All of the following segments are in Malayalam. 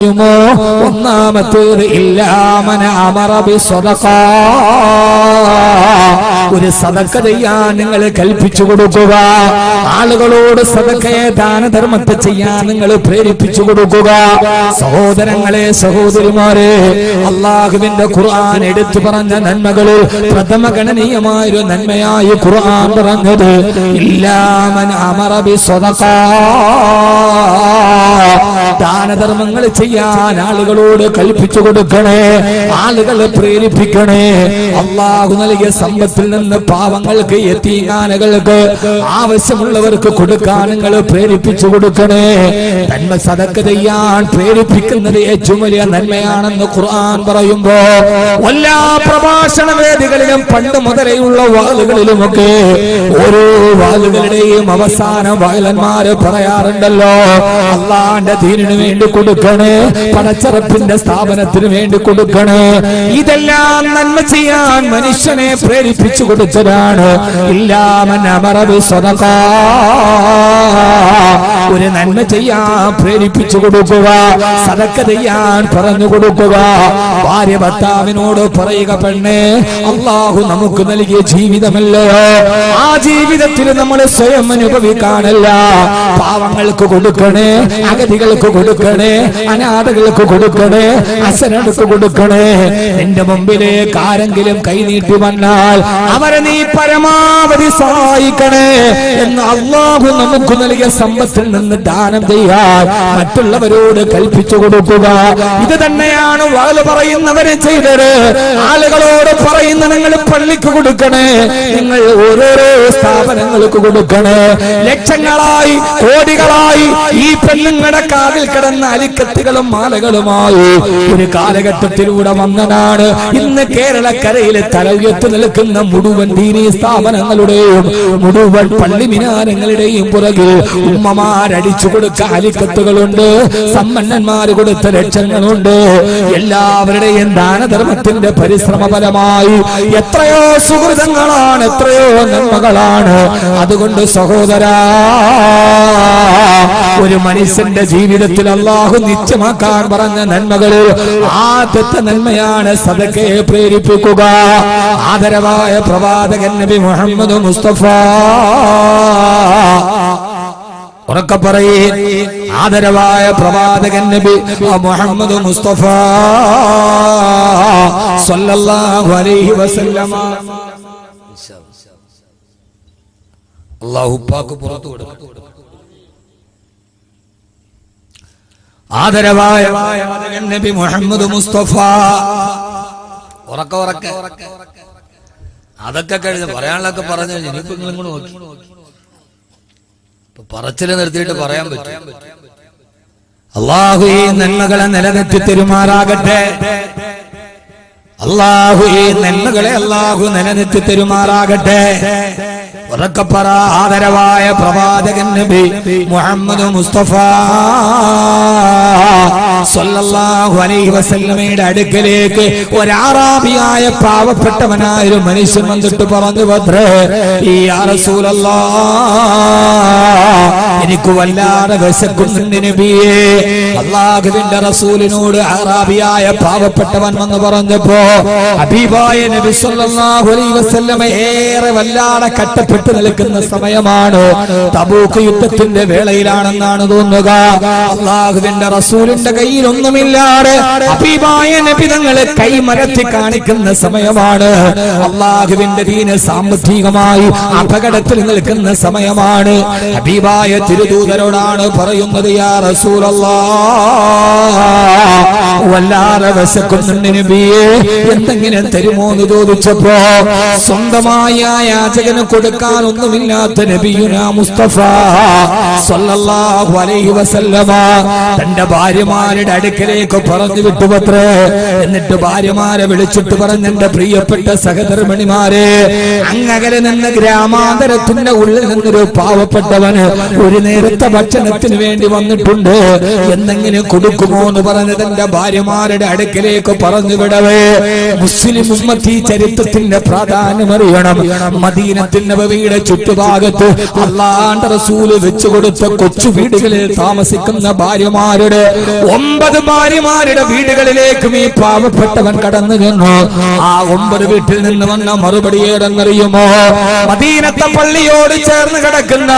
ഇല്ലാമന ഒരു സദക്ക ചെയ്യാൻ നിങ്ങൾ കൽപ്പിച്ചു കൊടുക്കുക. ആളുകളോട് സദക്കയെ ദാനധർമ്മത്തെ ചെയ്യാൻ നിങ്ങൾ പ്രേരിപ്പിച്ചു കൊടുക്കുക. സഹോദരങ്ങളെ സഹോദരിമാരെ അള്ളാഹുവിന്റെ ഖുർആൻ എടുത്തു പറഞ്ഞ നന്മകളിൽ പ്രഥമ ഗണനീയമായൊരു നന്മയായി ഖുർആൻ പറഞ്ഞത് ഇല്ലാമൻ അമറബി സ്വതക ദാനധർമ്മങ്ങൾ ചെയ്യാൻ ആളുകളോട് കൽപ്പിച്ചു കൊടുക്കണേ. ആളുകളെ പ്രേരിപ്പിക്കണേ. അള്ളാഹു നൽകിയ സമ്പത്തിൽ നിന്ന് പാവങ്ങൾക്ക് എത്തിയാനകൾക്ക് ആവശ്യമുള്ളവർക്ക് കൊടുക്കാൻ നിങ്ങൾ പ്രേരിപ്പിച്ചു കൊടുക്കണേ. നന്മ സതക്ക് ചെയ്യാൻ പ്രേരിപ്പിക്കുന്നത് ഏറ്റവും വലിയ നന്മയാണെന്ന് ഖുർആൻ പറയുമ്പോ എല്ലാ പ്രഭാഷണ വേദികളിലും പണ്ട് മുതലെയുള്ള വാളുകളിലുമൊക്കെ ഓരോ വാളുകളുടെയും അവസാനം വയലന്മാര് പറയാറുണ്ടല്ലോ അള്ളാന്റെ ദീനിന് വേണ്ടി കൊടുക്കണേ. പടച്ചറപ്പിന്റെ സ്ഥാപനത്തിന് വേണ്ടി കൊടുക്കണേ. ഇതെല്ലാം നന്മ ചെയ്യാൻ മനുഷ്യനെ പ്രേരിപ്പിച്ചു കൊടുത്തതാണ്. ഒരു നന്മ ചെയ്യാൻ പ്രേരിപ്പിച്ചു കൊടുക്കുക. സതക്ക ചെയ്യാൻ പറഞ്ഞു കൊടുക്കുക. ഭാര്യ ഭർത്താവിനോട് പറയുക പെണ്ണേ അള്ളാഹു നമുക്ക് നൽകിയ ജീവിതമല്ലയോ ആ ജീവിതത്തിൽ നമ്മൾ സ്വയം അനുഭവിക്കാനല്ല. പാവങ്ങൾക്ക് കൊടുക്കണേ അഗതികൾക്ക് കൊടുക്കണേ അനാഥകൾക്ക് കൊടുക്കണേ അച്ഛനടുക്ക് കൊടുക്കണേ. നിന്റെ മുമ്പിലേക്ക് ആരെങ്കിലും കൈനീട്ടി വന്നാൽ അവരെ നീ പരമാവധി സഹായിക്കണേ എന്ന് അള്ളാഹു നമുക്ക് നൽകിയ സമ്പത്തിൽ നിന്ന് ദാനം ചെയ്യാൻ മറ്റുള്ളവരോട് കൽപ്പിച്ചു കൊടുക്കുക. ഇത് തന്നെയാണ് വാൽ പറയുന്നവരെ ചെയ്തത്. ആളുകളോട് പറയുന്ന നിങ്ങൾ പള്ളിക്ക് കൊടുക്കണേ നിങ്ങൾ ഓരോരോ സ്ഥാപനങ്ങൾക്ക് കൊടുക്കണേ. ലക്ഷങ്ങളായി കോടികളായി ഈ പെണ്ണുങ്ങളുടെ കാതിൽ കിടന്ന അലിക്കത്തുകളും മാലകളുമായി ഒരു കാലഘട്ടത്തിലൂടെ വന്നതാണ്. ഇന്ന് കേരളക്കരയിലെ തല ഉയർത്തി നിൽക്കുന്ന മുഴുവൻ ദീനി സ്ഥാപനങ്ങളുടെയും മുഴുവൻ പള്ളി മിനാരങ്ങളുടെയും പുറകിൽ ഉമ്മമാരടിച്ചു കൊടുക്ക അലിക്കത്തുകളുണ്ട് സമ്പന്നന്മാർ കൊടുത്ത ലക്ഷങ്ങളുണ്ട്. എല്ലാവരുടെയും ദാനധർമ്മത്തിന്റെ പരിശ്രമ ഫലമായി എത്രയോ സുഹൃതങ്ങളാണ് എത്രയോ നന്മകളാണ്. അതുകൊണ്ട് സഹോദരാ ഒരു മനുഷ്യന്റെ ജീവിതത്തിൽ അള്ളാഹു നിശ്ചയമാക്കാൻ പറഞ്ഞ നന്മകളിൽ ആദ്യത്തെ നന്മയാണ് സദക്കയെ പ്രേരിപ്പിക്കുക. ആദരവായ പ്രവാചകൻ നബി മുഹമ്മദ് മുസ്തഫ. ഉറക്കെ പറയേ. ആദരവായ പ്രവാചകൻ നബി മുഹമ്മദ് മുസ്തഫ. സല്ലല്ലാഹു അലൈഹി വസല്ലമ. അള്ളാഹു. ഉപ്പാക്ക് പുറത്തു കൊടുക്കും ആദരവായ നബി മുഹമ്മദ് മുസ്തഫ. ഉറക്ക ഉറക്ക. അതൊക്കെ കഴിഞ്ഞ് പറയാനുള്ളൊക്കെ പറഞ്ഞു ഇനിയിപ്പോ നിങ്ങളും കൂടെ നോക്കി. പറച്ചിൽ നിർത്തിയിട്ട് പറയാൻ പറ്റും. അള്ളാഹു ഈ നന്മകളെ നിലനിർത്തി തെരുമാറാകട്ടെ. അള്ളാഹു ഈ നന്മകളെ അള്ളാഹു നിലനിർത്തി തെരുമാറാകട്ടെ. ഉറക്കപ്പറ ആദരവായ പ്രവാചകൻ നബി മുഹമ്മദ് മുസ്തഫ സല്ലല്ലാഹു അലൈഹി വസല്ലമയുടെ അടുക്കലേക്ക് ഒരു ഒരാറാബിയായ പാവപ്പെട്ടവനായ ഒരു മനുഷ്യൻ വന്നിട്ട് പറഞ്ഞു ഭദ്രേ ഈ യാ റസൂലല്ലാ എനിക്ക് വല്ലാതെ വിശക്കുന്നുണ്ട് നബിയേ. അള്ളാഹുവിന്റെ റസൂലിനോട് അറാബിയായ പാവപ്പെട്ടവൻ വന്ന് പറഞ്ഞപ്പോ അബീബായ നബി സല്ലല്ലാഹു അലൈഹി വസല്ലമ ഏറെ വല്ലാതെ കട്ടപ്പെട്ടു നിൽക്കുന്ന സമയമാണ്. തബൂക്ക് യുദ്ധത്തിന്റെ വേളയിലാണെന്നാണ് തോന്നുക. അള്ളാഹുവിന്റെ റസൂലിന്റെ കയ്യിൽ ഒന്നുമില്ലാതെ അബീബായ നബി തങ്ങളെ കൈമരത്തി കാണിക്കുന്ന സമയമാണ്. അള്ളാഹുവിന്റെ ദീന് സാമ്പത്തികമായി അപകടത്തിൽ നിൽക്കുന്ന സമയമാണ്. ഹബീബായ തിരുദൂതരോടാണ് പറയുന്നത് യാ വല്ലാതെ വിശക്കുന്നുണ്ട് നബിയെ. എന്തെങ്കിലും തരുമോ എന്ന് ചോദിച്ചപ്പോ സ്വന്തമായ യാചകന് കൊടുക്കാൻ ഒന്നുമില്ലാത്ത നബിയുന മുസ്തഫ തന്റെ ഭാര്യമാരുടെ അടുക്കലേക്ക് പറഞ്ഞു വിട്ടുപത്രേ എന്നിട്ട് ഭാര്യമാരെ വിളിച്ചിട്ട് പറഞ്ഞ എന്റെ പ്രിയപ്പെട്ട സഹധർമ്മിണിമാരെ അങ്ങകലെ നിന്ന് ഗ്രാമാന്തരത്തിന്റെ ഉള്ളിൽ നിന്നൊരു പാവപ്പെട്ടവന് ഒരു നേരത്തെ ഭക്ഷണത്തിന് വേണ്ടി വന്നിട്ടുണ്ട്. എന്തെങ്കിലും കൊടുക്കുമോ എന്ന് പറഞ്ഞത് തന്റെ ഭാര്യമാരുടെ അടുക്കലേക്ക് പറഞ്ഞു വിടവേ. മുസ്ലിം ഉമ്മത്തി ചരിത്രത്തിന്റെ പ്രാധാന്യം അറിയണം. മദീനത്തിന്റെ വീട് ചുറ്റുഭാഗത്ത് അല്ലാണ്ട് റസൂൽ വെച്ചു കൊടുത്ത കൊച്ചു വീടുകളിൽ താമസിക്കുന്ന ഭാര്യമാരുടെ ഒമ്പത് ഭാര്യമാരുടെ വീടുകളിലേക്കും ഈ പാവപ്പെട്ടവൻ കടന്നു നിന്നു ആ ഒമ്പത് വീട്ടിൽ നിന്ന് വന്ന മറുപടി ഏതെന്നറിയുമോ? മദീനത്തെ പള്ളിയോട് ചേർന്ന് കിടക്കുന്ന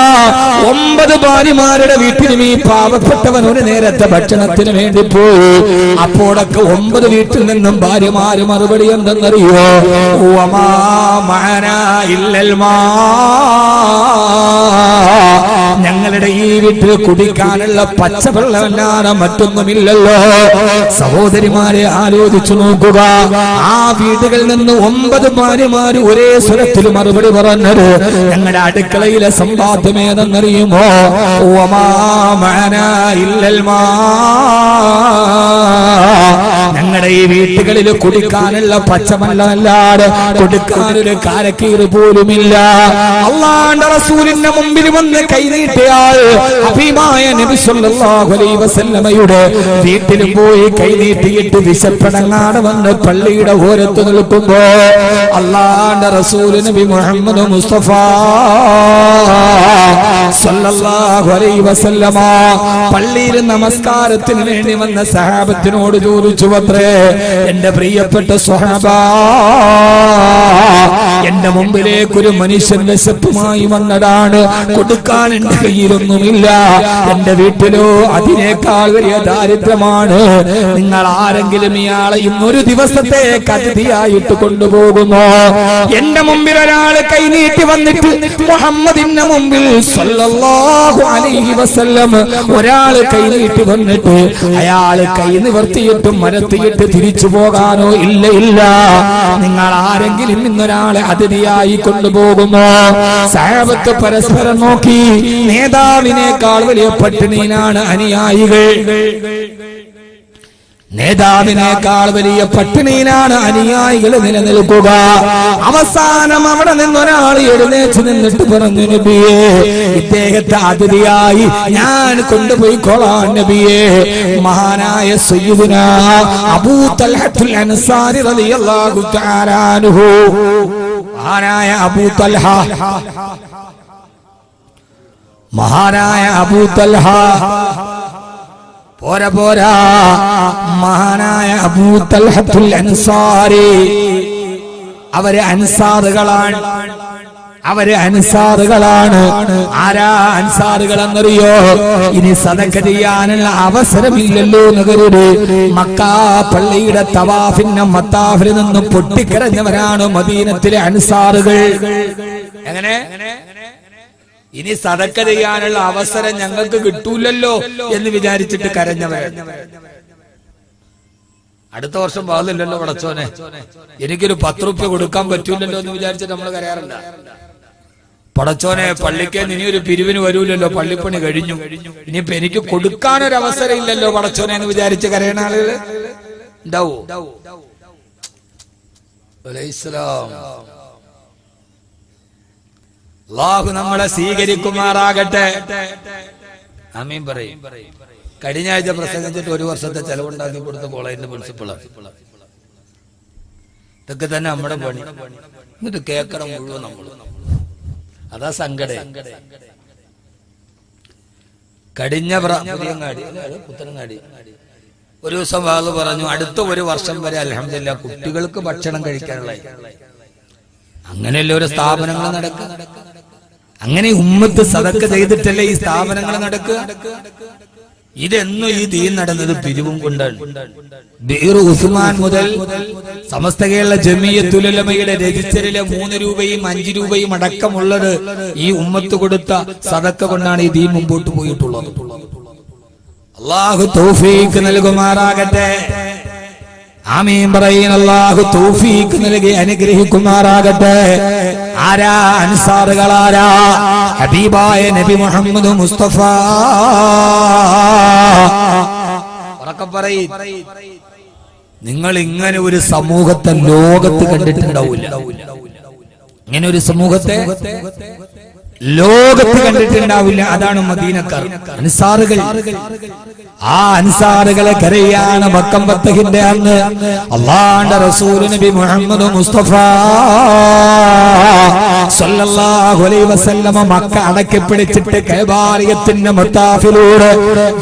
ഒമ്പത് ഭാര്യമാരുടെ വീട്ടിലും ഈ പാവപ്പെട്ടവൻ ഒരു നേരത്തെ ഭക്ഷണത്തിന് വേണ്ടി പോയി അപ്പോഴൊക്കെ ഒമ്പത് വീട്ടിൽ നിന്നും ഭാര്യമാര് മറുപടി എന്തെന്നറിയോ "വമാ മഅനാ ഇല്ലൽ മാ." ഞങ്ങളുടെ ഈ വീട്ടിൽ കുടിക്കാനുള്ള പച്ചവെള്ളമല്ലാതെ മറ്റൊന്നുമില്ലല്ലോ. സഹോദരിമാരെ ആലോചിച്ചു നോക്കുക. ആ വീടുകളിൽ നിന്ന് ഒമ്പത് ഭാര്യമാർ ഒരേ സ്വരത്തിൽ മറുപടി പറഞ്ഞത് ഞങ്ങളുടെ അടുക്കളയിലെ സമ്പാദ്യം ഏതെന്നറിയുമോ? "വമാ മഅനാ ഇല്ലൽ മാ." ഞങ്ങളുടെ ഈ വീട്ടുകളിൽ കുടിക്കാനുള്ള പച്ചമല്ലാട് കൊടുക്കാനൊരു കാരക്കീറ് പോലുമില്ല. അള്ളാന്റെ റസൂലിന്റെ മുമ്പിൽ വന്ന് കൈനീട്ടിയാൽ അഭിമായ നബി വീട്ടിൽ പോയി കൈനീട്ടിയിട്ട് വിശപ്പെടങ്ങാട് വന്ന് പള്ളിയുടെ ഓരത്ത് നിൽക്കുമ്പോ അള്ളാണ്ട റസൂൽ നബി മുഹമ്മദ് മുസ്തഫ സല്ലല്ലാഹു അലൈഹി വസല്ലമ പള്ളിയിൽ നമസ്കാരത്തിന് വേണ്ടി വന്ന സഹാബത്തിനോട് ചോദിച്ചു അത്രേ എന്റെ പ്രിയപ്പെട്ട സ്വഹാബ എന്റെ മുമ്പിലേക്ക് ഒരു മനുഷ്യൻ വിശപ്പുമായി വന്നതാണ്. കൊടുക്കാൻ എന്റെ കയ്യിലൊന്നുമില്ല. എന്റെ വീട്ടിലോ അതിനേക്കാൾ വലിയ ദാരിദ്ര്യമാണ്. നിങ്ങൾ ആരെങ്കിലും ഇയാളെ ഇന്നൊരു ദിവസത്തെ കരുതിയായിട്ട് കൊണ്ടുപോകുന്നു. എന്റെ മുമ്പിൽ ഒരാൾ കൈനീട്ടി വന്നിട്ട് മുഹമ്മദിന്റെ മുമ്പിൽ അലൈഹി വസല്ലം ഒരാൾ കൈനീട്ടി വന്നിട്ട് അയാൾ കൈ നിവർത്തിയിട്ടും മരത്തിയിട്ട് തിരിച്ചു പോകാനോ ഇല്ല ഇല്ല. നിങ്ങൾ ആരെങ്കിലും ഇന്നൊരാളെ അതിഥിയായി കൊണ്ടുപോകുമോ? സാഹബത്ത് പരസ്പരം നോക്കി നേതാവിനേക്കാൾ വലിയ പട്ടിണിയിലാണ് അനുയായികൾ. നേതാവിനേക്കാൾ വലിയ പട്ടിണിയിലാണ് അനുയായികൾ നിലനിൽക്കുക. അവസാനം അവിടെ നിന്നൊരാൾ എഴുന്നേറ്റ് നിന്നിട്ട് പറഞ്ഞു നബിയെ ഇദ്ദേഹത്തെ അതിഥിയായി ഞാൻ കൊണ്ടുപോയി കൊള്ളാൻ നബിയെ. മഹാനായ സയ്യിദുന അബൂ തൽഹത്തുൽ അൻസാരി റളിയല്ലാഹു തആല അൻഹു. മഹാനായ അബൂ തൽഹ. മഹാനായ അബൂ തൽഹ. പോരാ പോരാ. മഹാനായ അബൂതൽഹത്തുൽ അൻസാരി. അവർ അൻസാറുകളാണ്. അവർ അൻസാറുകളാണ്. ആരാ അൻസാറുകൾ എന്നറിയോ ഇനി സദക്ക ചെയ്യാനുള്ള അവസരമില്ലല്ലോ നഗരുടെ മക്കാ പള്ളിയുടെ തവാഫിന്റെ മത്താഫിൽ നിന്ന് പൊട്ടിക്കരഞ്ഞവരാണ് മദീനത്തിലെ അൻസാറുകൾ. എങ്ങനെ? ഇനി സതക്ക ചെയ്യാനുള്ള അവസരം ഞങ്ങൾക്ക് കിട്ടൂലല്ലോ എന്ന് വിചാരിച്ചിട്ട് കരഞ്ഞവർ അടുത്ത വർഷം പാകില്ലല്ലോ പടച്ചോനെ. എനിക്കൊരു പത്ത് റുപ്യ കൊടുക്കാൻ പറ്റൂലല്ലോ എന്ന് വിചാരിച്ചിട്ട് നമ്മൾ കരയാറില്ല. പടച്ചോനെ പള്ളിക്ക് ഇനി ഒരു പിരിവിന് വരൂലല്ലോ. പള്ളിപ്പണി കഴിഞ്ഞു. ഇനിയിപ്പൊ എനിക്ക് കൊടുക്കാനൊരു അവസരം ഇല്ലല്ലോ പടച്ചോനെ എന്ന് വിചാരിച്ച് കരയണ ആളുകൾ ഉണ്ടാവോ അലൈഹിസ്സലാം അള്ളാഹു നമ്മളെ സ്വീകരിക്കുമാറാകട്ടെ. അമീൻ പറയും. കഴിഞ്ഞ ആഴ്ച പ്രസംഗിച്ചിട്ട് ഒരു വർഷത്തെ ചെലവുണ്ടാക്കി കൊടുത്ത കോളേജിന്റെ പ്രിൻസിപ്പിൾ ഇതൊക്കെ തന്നെ നമ്മുടെ പണി. എന്നിട്ട് കേക്കണം മുഴുവൻ നമ്മൾ അതാ സങ്കട. കടിഞ്ഞ പുതിയങ്ങാടി. പുത്തനങ്ങാടി. ഒരു ദിവസം വാൾ പറഞ്ഞു അടുത്ത ഒരു വർഷം വരെ അലഹമില്ല കുട്ടികൾക്ക് ഭക്ഷണം കഴിക്കാനുള്ള അങ്ങനെയല്ലേ ഒരു സ്ഥാപനങ്ങൾ നടക്കുക. അങ്ങനെ ഉമ്മത്ത് സതക്ക ചെയ്തിട്ടല്ലേ ഈ സ്ഥാപനങ്ങൾ നടക്കുക? ഇതെന്നും ഈ തീ നടന്നത് പിരിവും കൊണ്ടാണ്. ഉസ്മാൻ മുതൽ സമസ്ത കേരള ജമീയത്തുലമയുടെ രജിസ്റ്ററിലെ മൂന്ന് രൂപയും അഞ്ചു രൂപയും അടക്കമുള്ളത് ഈ ഉമ്മത്ത് കൊടുത്ത സതക്ക കൊണ്ടാണ് ഈ തീ മുമ്പോട്ട് പോയിട്ടുള്ളത്. അള്ളാഹു തൗഫീക്ക് നൽകുമാറാകട്ടെ. ആമീൻ പറയുന്ന അള്ളാഹു തൗഫീഖ് നൽകി അനുഗ്രഹിക്കുമാറാകട്ടെ. ആരാ അൻസാറുകളാരാ ഹബീബായ നബി മുഹമ്മദ് മുസ്തഫ. പറയും. നിങ്ങൾ ഇങ്ങനെ ഒരു സമൂഹത്തെ ലോകത്ത് കണ്ടിട്ടുണ്ടാവില്ല ഇങ്ങനെ ഒരു സമൂഹത്തെ ലോകത്ത് കണ്ടിട്ടുണ്ടാവില്ല. അതാണ് മദീനക്കാർ. അൻസാറുകൾ. ആ അൻസാറുകളെ കരയാണ് മക്കം പത്തഹിന്റെ അന്ന്. അള്ളാന്റെ റസൂൽ നബി മുഹമ്മദ് മുസ്തഫ. മക്ക അടക്കി പിടിച്ചിട്ട് കൈബാറിയത്തിന്റെ മുത്താഫിലൂടെ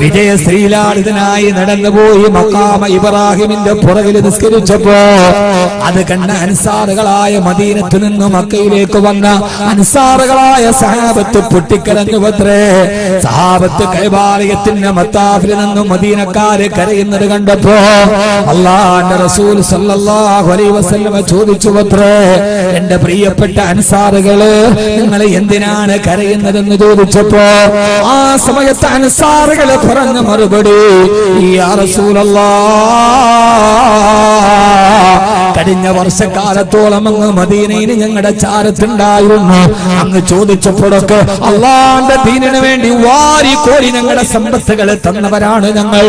വിജയ ശ്രീലാളിതനായി നടന്നുപോയി മക്കാമ ഇബ്രാഹിമിന്റെ പുറകിൽ നിസ്കരിച്ചപ്പോ അത് കണ്ട അൻസാറുകളായ മദീനത്ത് നിന്ന് മക്കയിലേക്ക് വന്ന അൻസാറുകളായ സഹാബത്ത് പൊട്ടിക്കരഞ്ഞു പത്രേ സഹാബത്ത് കൈബാലയത്തിന്റെ മത്താഫിൽ നിന്നും മദീനക്കാര് കരയുന്നത് കണ്ടപ്പോ അള്ളാന്റെ റസൂൽ സല്ലല്ലാഹു അലൈഹി വസല്ലമ ചോദിച്ചു പത്രേ എന്റെ പ്രിയപ്പെട്ട അൻസാറുകൾ നിങ്ങൾ എന്തിനാണ് കരയുന്നതെന്ന് ചോദിച്ചപ്പോ ആ സമയത്ത് അൻസാറുകൾ പറഞ്ഞ മറുപടി ഈ റസൂലല്ലാ കഴിഞ്ഞ വർഷക്കാലത്തോളം അങ്ങ് മദീനയിൽ ഞങ്ങളുടെ ചാരത്തുണ്ടായിരുന്നു. അങ്ങ് ചോദിച്ചപ്പോഴൊക്കെ അള്ളാന്റെ ദീനിനു വേണ്ടി വാരി കോരി ഞങ്ങളുടെ സമ്പത്തുകൾ തന്നവരാണ് ഞങ്ങൾ.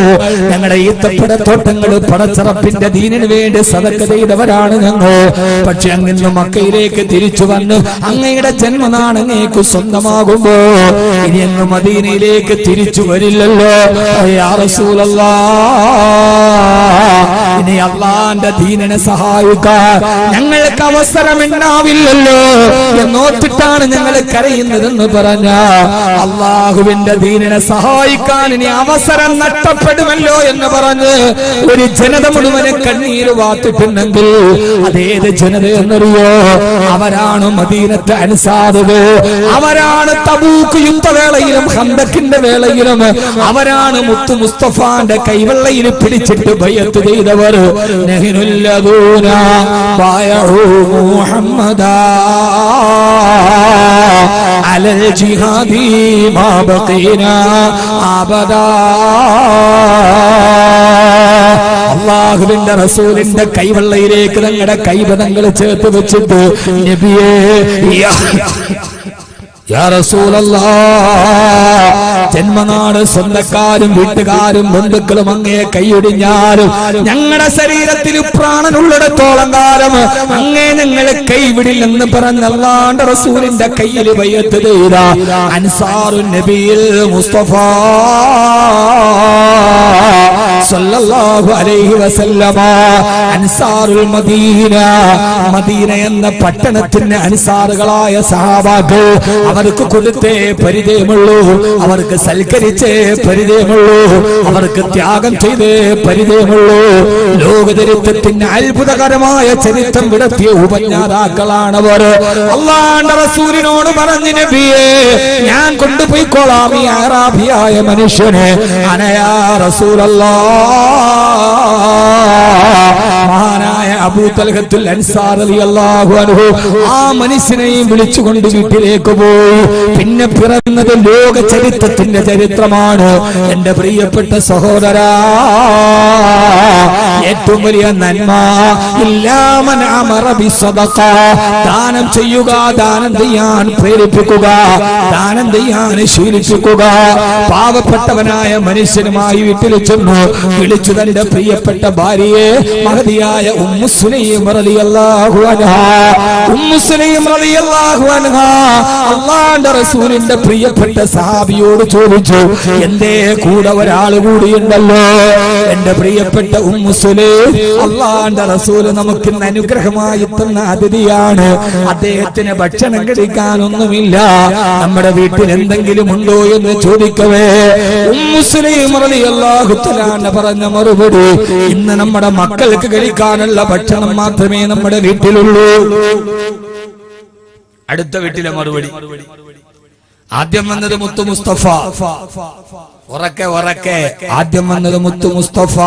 ഞങ്ങളുടെ ഈത്തപ്പട തോട്ടങ്ങൾ പടച്ചറപ്പിന്റെ ദീനിന് വേണ്ടി സതക്ക ചെയ്തവരാണ് ഞങ്ങൾ. പക്ഷെ അങ്ങിന്ന് മക്കയിലേക്ക് തിരിച്ചു വന്ന് അങ്ങയുടെ ജന്മനാണ് അങ്ങേക്ക് സ്വന്തമാകുമ്പോ ഇനി അങ്ങ് മദീനയിലേക്ക് തിരിച്ചു വരില്ലല്ലോ. യാ റസൂലല്ലാ. ഇനി അള്ളാന്റെ ദീനിനെ സഹായിക്കാൻ ഞങ്ങൾക്ക് അവസരം ഉണ്ടാവില്ലല്ലോ എന്നോർത്തിട്ടാണ് ഞങ്ങൾ കരയുന്നതെന്ന് പറഞ്ഞ. അള്ളാഹുവിന്റെ ദീനിനെ സഹായിക്കാൻ ഇനി അവസരം നഷ്ടപ്പെടുമല്ലോ എന്ന് പറഞ്ഞ് ഒരു ജനത മുഴുവനെ കണ്ണീര് വാത്തിട്ടുണ്ടെങ്കിൽ അതേത് ജനത എന്നറിയോ? അവരാണ് മദീനത്തെ അനുസാദത് അവരാണ് തബൂക്ക് യുദ്ധവേളയിലും ഹന്തക്കിന്റെ വേളയിലും അവരാണ് മുത്തു മുസ്തഫാന്റെ കൈവെള്ളയിൽ പിടിച്ചിട്ട് ഭയത്ത് ചെയ്തവർ മുഹമ്മദാ അലൽ ജിഹാദി മാ ബഖീനാ അബദാ അള്ളാഹുവിന്റെ റസൂലിന്റെ കൈവെള്ളയിലേക്ക് തങ്ങളുടെ കൈപദങ്ങൾ ചേർത്ത് വെച്ചിട്ട് നബിയേ ജന്മനാട് സ്വന്തക്കാരും വീട്ടുകാരും ബന്ധുക്കളും അങ്ങേ കൈയൊടിഞ്ഞാലും ഞങ്ങളുടെ ശരീരത്തിൽ പ്രാണനുള്ളിടത്തോളം കാലം അങ്ങേ ഞങ്ങൾ കൈവിടില്ലെന്ന് പറഞ്ഞല്ലാണ്ട് റസൂലിന്റെ കയ്യിൽ വയ്യത്ത് ചെയ്ത. അൻസാറു നബിയിൽ മുസ്തഫ. സല്ലല്ലാഹു അലൈഹി വസല്ലമ അൻസാറുൽ മദീന. മദീന എന്ന പട്ടണത്തിന് അൻസാറുകളായ സഹാബാക്കൾ അവർക്ക് കൊടുത്തേ പരിചയമുള്ളൂ അവർക്ക് സൽക്കരിച്ചേ പരിചയമുള്ളൂ അവർക്ക് ത്യാഗം ചെയ്തേ പരിചയമുള്ളൂ. ലോകചരിത്രത്തിന് അത്ഭുതകരമായ ചരിത്രം വിടത്തിയ ഉപജ്ഞാതാക്കളാണവർ. അള്ളാന്റെ റസൂലിനോട് പറഞ്ഞു നബിയേ ഞാൻ കൊണ്ടുപോയിക്കോളാം ഈ ആറാഭിയായ മനുഷ്യനെ. അനയാ റസൂലല്ലാ മഹാനായ അബൂ തൽഹത്തുൽ അൻസാർ റളിയല്ലാഹു അൻഹു ആ മനുഷ്യനെയും വിളിച്ചുകൊണ്ട് വീട്ടിലേക്ക് പോയി. പിന്നെ പിറന്നത് ലോക ചരിത്രത്തിന്റെ ചരിത്രമാണ്. എന്റെ പ്രിയപ്പെട്ട സഹോദരാ ഏറ്റവും വലിയ നന്മ ഇല്ലാമൻ അമറ ബിസ്സദഖ ദാനം ചെയ്യുക ദാനം ചെയ്യാൻ പ്രേരിപ്പിക്കുക ദാനം ചെയ്യാൻ ശീലിപ്പിക്കുക. പാവപ്പെട്ടവനായ മനുഷ്യനുമായി വീട്ടിൽ വിളിച്ചു തന്റെ പ്രിയപ്പെട്ട ഭാര്യയെ മഹതിയായ ഉമ്മുസുലൈം അള്ളാന്റെ റസൂലിന്റെ പ്രിയപ്പെട്ട സഹാബിയോട് ചോദിച്ചു എന്റെ കൂടെ ഒരാൾ കൂടിയുണ്ടല്ലോ. എന്റെ പ്രിയപ്പെട്ട ഉമ്മുസുലേ അള്ളാന്റെ റസൂൽ നമുക്ക് അനുഗ്രഹമായി തന്ന അതിഥിയാണ്. അദ്ദേഹത്തിന് ഭക്ഷണം കഴിക്കാനൊന്നുമില്ല. നമ്മുടെ വീട്ടിൽ എന്തെങ്കിലും ഉണ്ടോ എന്ന് ചോദിക്കവേ. ഉമ്മുസുലൈം പറഞ്ഞ മറുപടി ഇന്ന് നമ്മുടെ മക്കൾക്ക് കഴിക്കാനുള്ള ഭക്ഷണം മാത്രമേ നമ്മുടെ വീട്ടിലുള്ളൂ. അടുത്ത വീട്ടിലെ മറുപടി. ആദ്യം വന്നത് മുത്തു മുസ്തഫ. ഉറക്കെ ഉറക്കെ. ആദ്യം വന്നത് മുത്തു മുസ്തഫ.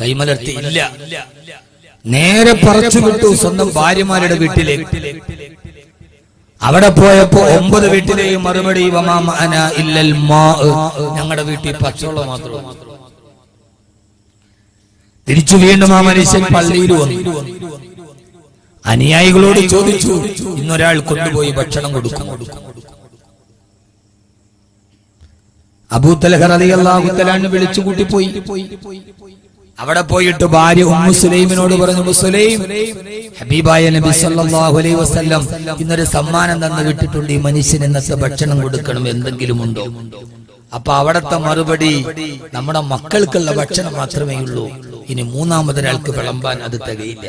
കൈമലർത്തി ഇല്ല. നേരെ പറച്ചു വിട്ടു സ്വന്തം ഭാര്യമാരുടെ വീട്ടിലേക്ക്. അവിടെ പോയപ്പോ ഒമ്പത് വീട്ടിലെയും മറുപടി ഇല്ലൽ ഞങ്ങളുടെ വീട്ടിൽ പച്ചവെള്ളം മാത്രം തിരിച്ചു വീണ്ടും ആ മനുഷ്യൻ പള്ളിയിൽ വന്നു. അനുയായികളോട് ചോദിച്ചു ഇന്നൊരാൾ കൊണ്ടുപോയി ഭക്ഷണം കൊടുക്കും. അബൂത്തലഹർ അലി അള്ളാഹുത്തലാന്ന് വിളിച്ചു കൂട്ടിപ്പോയി അവിടെ പോയിട്ട് ഭാര്യ ഉമ്മുസുലൈമിനോട് പറഞ്ഞു മുസ്ലൈം ഹബീബായ നബി സല്ലല്ലാഹു അലൈഹി വസല്ലം ഇന്നൊരു സമ്മാനം തന്നു വിട്ടിട്ടുണ്ട് ഈ മനുഷ്യന് ഇന്നത്തെ ഭക്ഷണം കൊടുക്കണം എന്തെങ്കിലും ഉണ്ടോ അപ്പൊ അവിടത്തെ മറുപടി നമ്മുടെ മക്കൾക്കുള്ള ഭക്ഷണം മാത്രമേ ഉള്ളൂ. ഇനി മൂന്നാമതൊരാൾക്ക് വിളമ്പാൻ അത് തികയില്ല.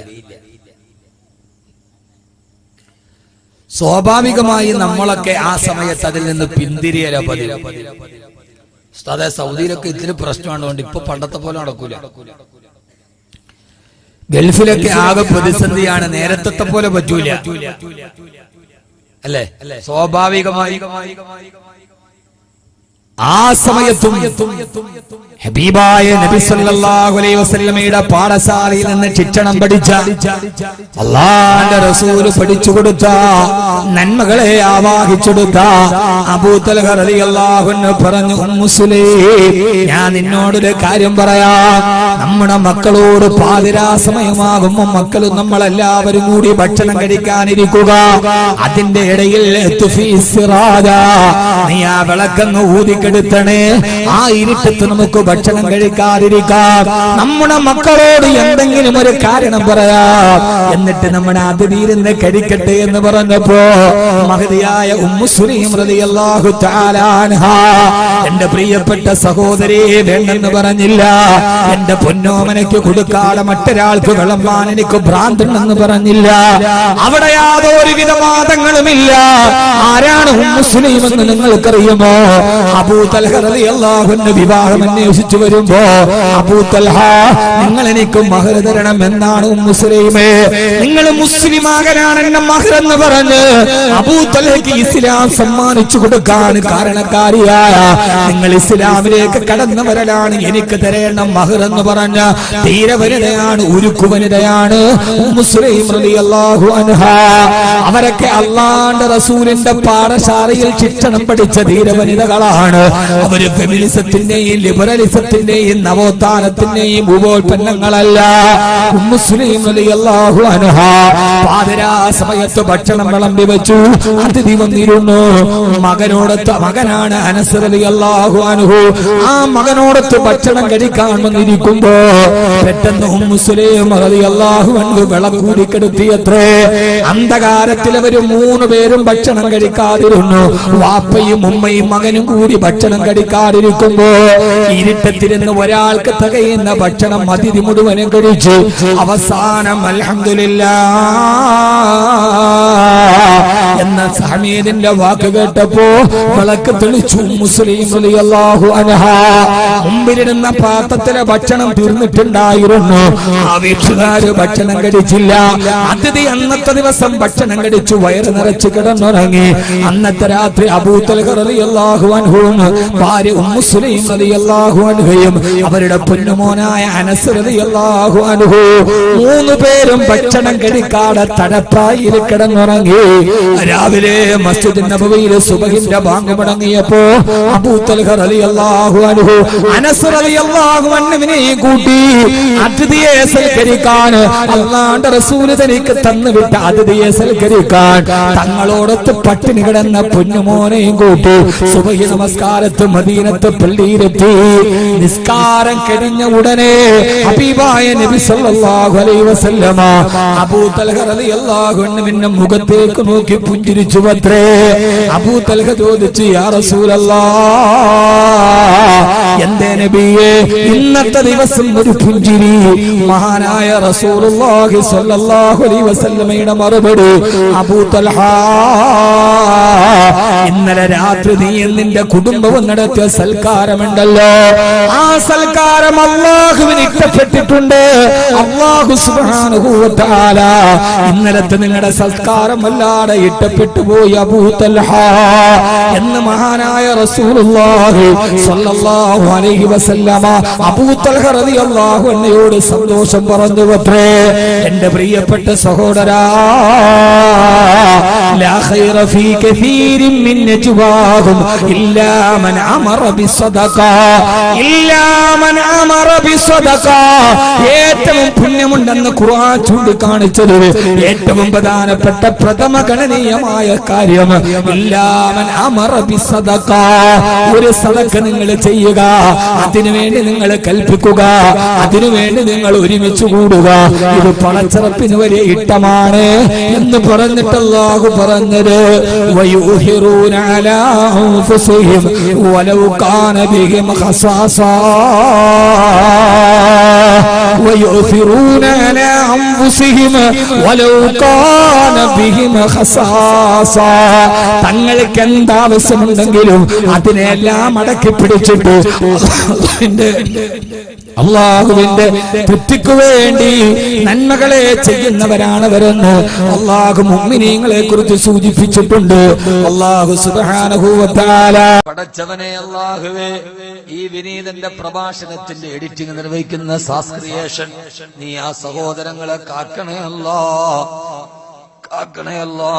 സ്വാഭാവികമായി നമ്മളൊക്കെ ആ സമയത്ത് അതിൽ നിന്ന് പിന്തിരിയല പതിവ്. ഉസ്താദെ സൗദിയിലൊക്കെ ഇത്തിരി പ്രശ്നമാണുകൊണ്ട് ഇപ്പൊ പണ്ടത്തെ പോലെ നടക്കൂല. ഗൾഫിലൊക്കെ ആകെ പ്രതിസന്ധിയാണ് നേരത്തെ പോലെ പറ്റൂല. അല്ലേ? സ്വാഭാവികമായി ആ സമയത്തും ഹബീബായ നബി സല്ലല്ലാഹു അലൈഹി വസല്ലമയുടെ പാഠശാലയിൽ നിന്ന് ശിക്ഷണം പഠിച്ച അള്ളാന്റെ റസൂൽ പഠിച്ചു കൊടുത്ത നന്മകളെ ആവാഹിച്ചെടുത്ത അബൂതൽഹ റളിയല്ലാഹു അൻഹു പറഞ്ഞു ഉമ്മുസുലേ ഞാൻ നിന്നോടൊരു കാര്യം പറയാം. നമ്മുടെ മക്കളോട് പാതിരാ സമയമാകുമ്പോൾ മക്കളും നമ്മളെല്ലാവരും കൂടി ഭക്ഷണം കഴിക്കാനിരിക്കുക. അതിന്റെ ഇടയിൽ. നീ ആ വിളക്കങ്ങ് ഊതിക്കെടുത്തണേ. ആ ഇരുട്ടത്ത് നമുക്ക് ഭക്ഷണം കഴിക്കാതിരിക്കാം. നമ്മുടെ മക്കളോട് എന്തെങ്കിലും ഒരു കാരണം പറയാം. എന്നിട്ട് നമ്മുടെ അതിഥിയിരുന്ന് കഴിക്കട്ടെ എന്ന് പറഞ്ഞപ്പോ മഹതിയായ ഉമ്മുസുലീം റളിയല്ലാഹു എന്റെ പ്രിയപ്പെട്ട സഹോദരിയെ വേണ്ടെന്ന് പറഞ്ഞില്ല. എന്റെ പൊന്നോമനയ്ക്ക് കൊടുക്കാതെ മറ്റൊരാൾക്ക് വിളമ്പാൻ എനിക്ക് ഭ്രാന്തുണ്ടെന്ന് പറഞ്ഞില്ല. അവിടെ യാതൊരു വിധവാദങ്ങളുമില്ല ആരാണ് മുസ്ലിം എന്ന് നിങ്ങൾക്കറിയുമോ? അബൂ തൽഹ റളിയല്ലാഹുവിന്റെ വിവാഹം അന്വേഷിച്ചു വരുമ്പോ അബൂ തൽഹ നിങ്ങൾ എനിക്ക് മഹർ തരണം എന്നാണ് മുസ്ലിമേ നിങ്ങൾ മുസ്ലിമാകനാണ് എന്നെ മഹർ എന്ന് പറഞ്ഞ് അബൂ തൽഹയ്ക്ക് ഇസ്ലാം സമ്മാനിച്ചു കൊടുക്കാൻ കാരണക്കാരിയായ നിങ്ങൾ ഇസ്ലാമിലേക്ക് കടന്നു വരലാണ് എനിക്ക് തരേണ്ട മഹർ എന്ന് പറഞ്ഞ ധീരവനിതയാണ് ഉരുക്കുവനിതയാണ് അവരൊക്കെ അള്ളാന്റെ റസൂലിന്റെ പാഠശാലയിൽ ശിക്ഷണം പഠിച്ച ധീരവനിതകളാണ് അവർ ഫെമിനിസത്തിന്റെയും ലിബറലിസത്തിന്റെയും നവോത്ഥാനത്തിന്റെയും ഉപോൽപ്പന്നങ്ങളല്ല. പാതിരാ സമയത്ത് ഭക്ഷണം വിളമ്പി വെച്ചു. അതിഥി വന്നിരുന്നു. മകനോടത്ത് മകനാണ് അനസ് റളിയല്ലാഹു അൻഹു. ആ മകനോടൊത്ത് ഭക്ഷണം കഴിക്കാൻ വന്നിരിക്കുമ്പോ പെട്ടെന്ന് വിളക്കൂടിക്കെടുത്തിയത്രേ അന്ധകാരത്തിൽ അവർ മൂന്ന് പേരും ഭക്ഷണം കഴിക്കാതിരുന്നു. വാപ്പയും ഉമ്മയും മകനും കൂടി ഭക്ഷണം കഴിക്കാതിരിക്കുമ്പോ ഇരുട്ടത്തിരുന്ന് ഒരാൾക്ക് തികയുന്ന ഭക്ഷണം അതിഥി മുഴുവനും കഴിച്ചു. അവസാനം അൽഹംദുലില്ലാ എന്ന ഹമീദിന്റെ വാക്ക് കേട്ടപ്പോ വിളക്ക് തെളിച്ചു. മുസ്ലിം റളിയല്ലാഹു അൻഹ. മുമ്പിലിരുന്ന പാത്രത്തിലെ ഭക്ഷണം തീർന്നിട്ടുണ്ടായിരുന്നു. ആ വീട്ടുകാര് ഭക്ഷണം കഴിച്ചില്ല. അതിഥി അന്നത്തെ ദിവസം ഭക്ഷണം കഴിച്ചു. വയറ് നിറച്ച് കിടന്നുറങ്ങി. അന്നത്തെ രാത്രി അബൂത്തൽ റളിയല്ലാഹു അൻഹുവും ഭാര്യ ഉമ്മുസ്ലീം റളിയല്ലാഹു അൻഹയും അവരുടെ പൊന്നുമോനായ അനസ് റളിയല്ലാഹു അൻഹു മൂന്ന് പേരും ഭക്ഷണം കഴിക്കാതെ തടപ്പായി കിടന്നുറങ്ങി. രാവിലെ മസ്ജിദ് സുബഹിന്റെ ബാങ്ക് മുടങ്ങിയപ്പോ അബൂത്തൽ റളിയല്ലാഹു അൻഹു അനസ് റളിയല്ലാഹു കൂട്ടി തങ്ങളോടൊത്ത് പട്ടിണി കിടന്ന പൊന്നുമോനെയും കൂട്ടി സുബഹി നമസ്കാരത്ത് മദീനത്ത് പള്ളിയിലെത്തി. നിസ്കാരം കഴിഞ്ഞ ഉടനെ ഹബീബായ നബി അലൈഹി വസല്ലമ റളിയല്ലാഹു മുഖത്തേക്ക് നോക്കി പുഞ്ചിരിച്ചു അത്രേ അബൂ തൽഹ ചോദിച്ചു യാ റസൂലല്ലാഹ് എന്തേ നബിയെ ഇന്നത്തെ ദിവസം ഒരു പുഞ്ചിരി. മഹാനായ റസൂലുള്ളാഹി സ്വല്ലല്ലാഹു അലൈഹി വസല്ലമയുടെ മറുപടി അബൂ തൽഹ ഇന്നലെ രാത്രി നീ നിന്റെ കുടുംബവും നടത്തിയ സൽക്കാരമുണ്ടല്ലോ. ആ സൽക്കാരം അള്ളാഹുവിന് ഇഷ്ടപ്പെട്ടിട്ടുണ്ട്. അള്ളാഹു സുബ്ഹാനഹു വ തആല ഇന്നലത്തെ നിങ്ങളുടെ സൽക്കാരം വല്ലാതെ ഇഷ്ടപ്പെട്ടു പോയി അബൂ തൽഹ എന്ന് മഹാനായ റസൂലുള്ളാഹി സ്വല്ലല്ലാഹു അലൈഹി വസല്ലമ റളിയല്ലാഹു അൻഹയോട് സന്തോഷം പറഞ്ഞു അത്രേ എന്റെ പ്രിയപ്പെട്ട സഹോദരാ ലാ ഫീ കസീരിൻ മിൻ അമറ മൻ അമറ ഏറ്റവും ഖുർആൻ ചൂണ്ടിക്കാണിച്ചത് ഏറ്റവും പ്രധാനപ്പെട്ട പ്രഥമ ഗണനീയമായ കാര്യം ഇല്ലാമൻ അമറബി അമറ ബിസ്സദഖ ഒരു സദഖ നിങ്ങൾ ചെയ്യുക അതിനുവേണ്ടി നിങ്ങൾ കൽപ്പിക്കുക അതിനുവേണ്ടി നിങ്ങൾ ഒരുമിച്ച് കൂടുക. ഇത് പണച്ചറപ്പിന് വരെ ഇട്ടമാണ് എന്ന് പറഞ്ഞിട്ട് പറഞ്ഞത്. വലവു കാനബിഹിം അൻഫുസിഹിം ويؤثرون على أنفسهم ولو كان بهم خصاصة തങ്ങൾക്ക് എന്താവശ്യമുണ്ടെങ്കിലും അതിനെല്ലാം അടക്കി പിടിച്ചിട്ട് അള്ളാഹുവിന്റെ അള്ളാഹുവിന്റെ തൃപ്തിക്കു വേണ്ടി നന്മകളെ ചെയ്യുന്നവരാണവരെന്ന് അള്ളാഹു മുമ്മിനീങ്ങളെ കുറിച്ച് സൂചിപ്പിച്ചിട്ടുണ്ട് അള്ളാഹു സുബാനുഭൂവത്താല പടച്ചവനെ അള്ളാഹുവേ ഈ വിനീതന്റെ പ്രഭാഷണത്തിന്റെ എഡിറ്റിംഗ് നിർവഹിക്കുന്ന സാസ്ക്രിയേഷൻ നീ ആ സഹോദരങ്ങളെ കാക്കണേ അല്ലാ. കാക്കണേ അല്ലാ.